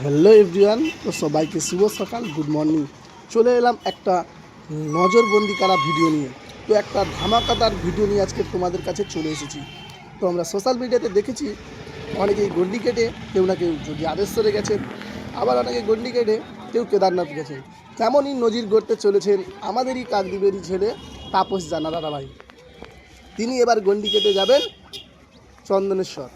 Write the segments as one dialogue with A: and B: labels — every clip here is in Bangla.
A: হ্যালো এভরিওয়ান, তো সবাইকে শুভ সকাল, গুড মর্নিং। চলে এলাম একটা নজরবন্দি করা ভিডিও নিয়ে। তো একটা ধামাকাদার ভিডিও নিয়ে আজকে তোমাদের কাছে চলে এসেছি। তো আমরা সোশ্যাল মিডিয়াতে দেখেছি, অনেকেই গন্ডি কেটে, কেউ না কেউ যদি আদেশ্বরে গেছেন আবার অনেকে গন্ডি কেটে, কেউ কেদারনাথ গেছেন তেমনই নজির গড়তে চলেছেন আমাদেরই কাকদ্বীপেরই ছেলে তাপস জানা দাদা ভাই তিনি এবার গন্ডি কেটে যাবেন চন্দনেশ্বর।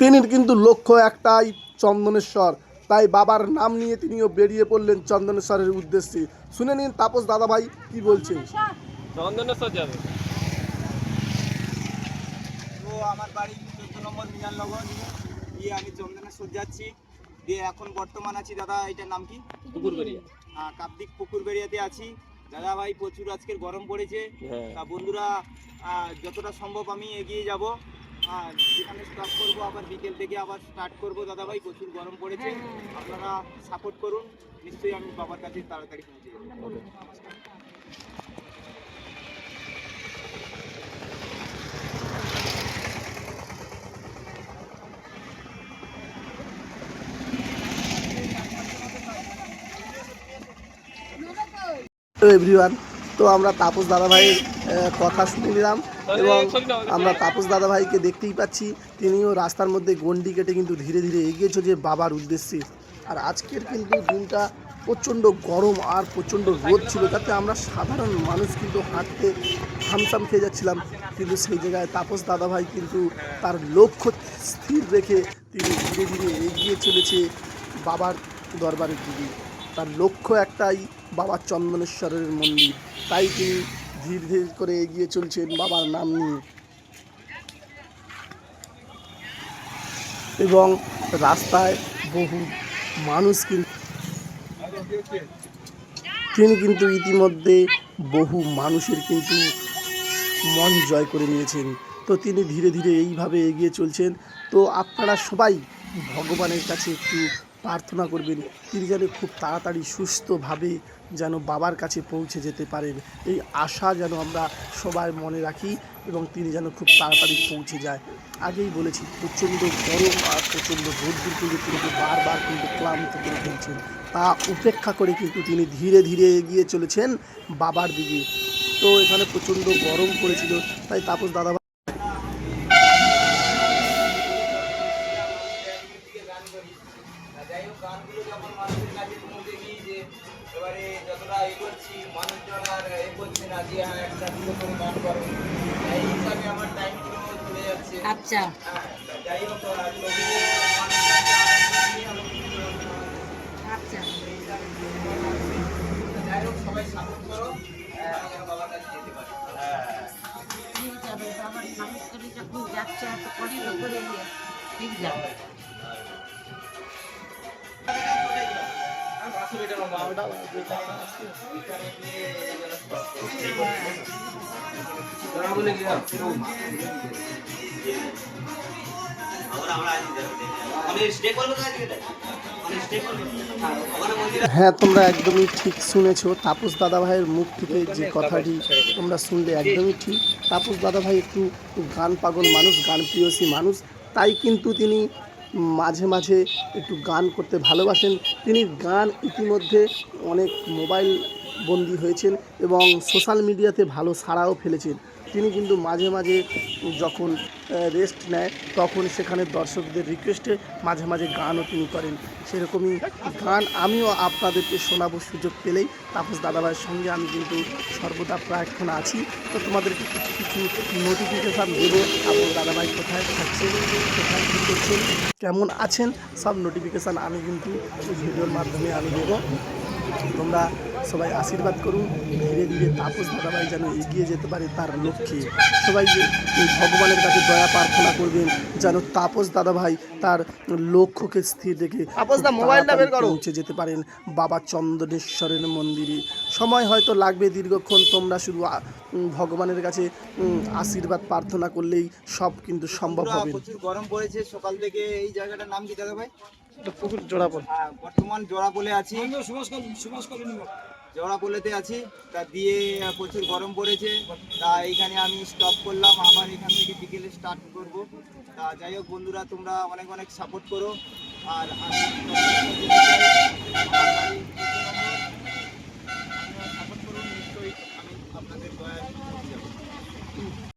A: তিনি কিন্তু লক্ষ্য একটাই চন্দনেশ্বর। তাই বাবার নাম নিয়ে তিনিও বেরিয়ে পড়লেন চন্দনেশ্বরের উদ্দেশ্যে। শুনে নিন তাপস দাদা ভাই কি বলছে
B: চন্দনেশ্বর যাবে।
C: তো আমার বাড়ি চোদ্দ নম্বর মিনালনগর দিয়ে আমি চন্দনেশ্বর যাচ্ছি। দিয়ে এখন বর্তমান আছি দাদা এটার নাম কি?
B: পুকুরবেড়িয়া।
C: আহ, কাপ্তিক পুকুর বেরিয়াতে আছি। দাদা ভাই প্রচুর আজকের গরম পড়েছে।
B: হ্যাঁ।
C: তা বন্ধুরা যতটা সম্ভব আমি এগিয়ে যাব। যেখানে স্টপ করব আবার বিকেল থেকে আবার স্টার্ট করব। দাদা ভাই প্রচুর গরম পড়েছে। আপনারা সাপোর্ট করুন। নিশ্চয়ই আমি বাবার কাছে তাড়াতাড়ি পৌঁছে
A: এভরিওয়ান তো আমরা তাপস দাদা ভাইয়ের কথা শুনে নিলাম এবং আমরা তাপস দাদা ভাইকে দেখতেই পাচ্ছি। তিনিও রাস্তার মধ্যে গন্ডি কেটে কিন্তু ধীরে ধীরে এগিয়ে চলছে বাবার উদ্দেশ্যে। আর আজকের কিন্তু দিনটা প্রচণ্ড গরম আর প্রচণ্ড রোদ ছিল তাতে আমরা সাধারণ মানুষ কিন্তু হাঁটতে হামসাম খেয়ে যাচ্ছিলাম। কিন্তু সেই জায়গায় তাপস দাদা ভাই কিন্তু তার লক্ষ্য স্থির রেখে তিনি ধীরে ধীরে এগিয়ে চলেছে বাবার দরবারের দিকে। তার লক্ষ্য একটাই, বাবা চন্দনেশ্বরের মন্দির। তাই তিনি ধীরে ধীরে করে এগিয়ে চলছেন বাবার নাম নিয়ে। এবং রাস্তায় বহু মানুষ কিন্তু তিনি কিন্তু ইতিমধ্যে বহু মানুষের কিন্তু মন জয় করে নিয়েছেন। তো তিনি ধীরে ধীরে এইভাবে এগিয়ে চলছেন। তো আপনারা সবাই ভগবানের কাছে একটু প্রার্থনা করবেন, তিনি যেন খুব তাড়াতাড়ি সুস্থভাবে যেন বাবার কাছে পৌঁছে যেতে পারেন। এই আশা যেন আমরা সবাই মনে রাখি এবং তিনি যেন খুব তাড়াতাড়ি পৌঁছে যায়। আগেই বলেছি, প্রচণ্ড গরম আর প্রচণ্ড রোদ্দুর কিন্তু তিনি বারবার কিন্তু ক্লান্ত করে ফেলছেন তা উপেক্ষা করে কিন্তু তিনি ধীরে ধীরে এগিয়ে চলেছেন বাবার দিকে। তো এখানে প্রচণ্ড গরম পড়েছিল, তাই তাপস দাদা
C: যাই হোক গানগুলো যখন মানুষের কাছে পৌঁছে গিয়েছে এবারে যতটা এ করছি মানুষজন আর এ করছে না যে হ্যাঁ একটা দুটো করে গান করো। এই হিসাবে আমার টাইমগুলো চলে যাচ্ছে।
D: আচ্ছা।
C: হ্যাঁ যাই হোক
D: আচ্ছা।
C: যাই হোক সবাই সাপোর্ট করো। আহ, বাবার কাছে যেতে পারি। হ্যাঁ।
D: ঠিক যাবে বাবার নাম করে যখন যাচ্ছে এত কষ্ট করে ঠিক যাবে।
A: হ্যাঁ তোমরা একদমই ঠিক শুনেছো। তাপস দাদা ভাইয়ের মুখ থেকে যে কথাটি তোমরা শুনলে একদমই ঠিক। তাপস দাদা ভাই একটু গান পাগল মানুষ গান প্রিয়সী মানুষ, তাই কিন্তু তিনি মাঝে মাঝে একটু গান করতে ভালোবাসেন। তিনি গান ইতিমধ্যে অনেক মোবাইল বন্দী হয়েছেন এবং সোশ্যাল মিডিয়াতে ভালো সাড়াও ফেলেছেন। তিনি কিন্তু মাঝে মাঝে যখন রেস্ট নেয়, তখন সেখানে দর্শকদের রিকোয়েস্টে মাঝে মাঝে গানও তিনি করেন। সেরকমই গান আমিও আপনাদেরকে শোনাবো সুযোগ পেলেই। তাপস দাদাভাইয়ের সঙ্গে আমি কিন্তু সর্বদা প্রায়ক্ষণ আছি। তো তোমাদেরকে কিছু কিছু নোটিফিকেশান দেবো। তাপস দাদাভাই কোথায় থাকছেন কোথায় কী করছেন কেমন আছেন, সব নোটিফিকেশান আমি কিন্তু ভিডিওর মাধ্যমে আমি দেবো। তোমরা সবাই আশীর্বাদ করুন ধীরে ধীরে তাপস দাদাভাই যেন এগিয়ে যেতে পারে তার লক্ষ্যে। সবাই ভগবানের কাছে দয়া প্রার্থনা করবেন যেন তাপস দাদাভাই তার লক্ষ্যকে স্থির রেখে। পৌঁছে যেতে পারেন বাবা চন্দনেশ্বরের মন্দিরে। সময় হয়তো লাগবে দীর্ঘক্ষণ তোমরা শুধু ভগবানের কাছে আশীর্বাদ প্রার্থনা করলেই সব কিন্তু সম্ভব হবে
C: প্রচুর গরম পড়েছে সকাল থেকে এই জায়গাটার নাম কি দাদা ভাই
A: পুকুর জোড়াপোল
C: হ্যাঁ, বর্তমান জোড়াপোলে আছি। জোড়াপোলেতে আছি। তা দিয়ে প্রচুর গরম পড়েছে। তা এইখানে আমি স্টপ করলাম। আবার এখান থেকে বিকেলে স্টার্ট করব। তা যাই হোক বন্ধুরা তোমরা অনেক অনেক সাপোর্ট করো। আর সাপোর্ট করুন নিশ্চয়ই আমি আপনাদের দয়া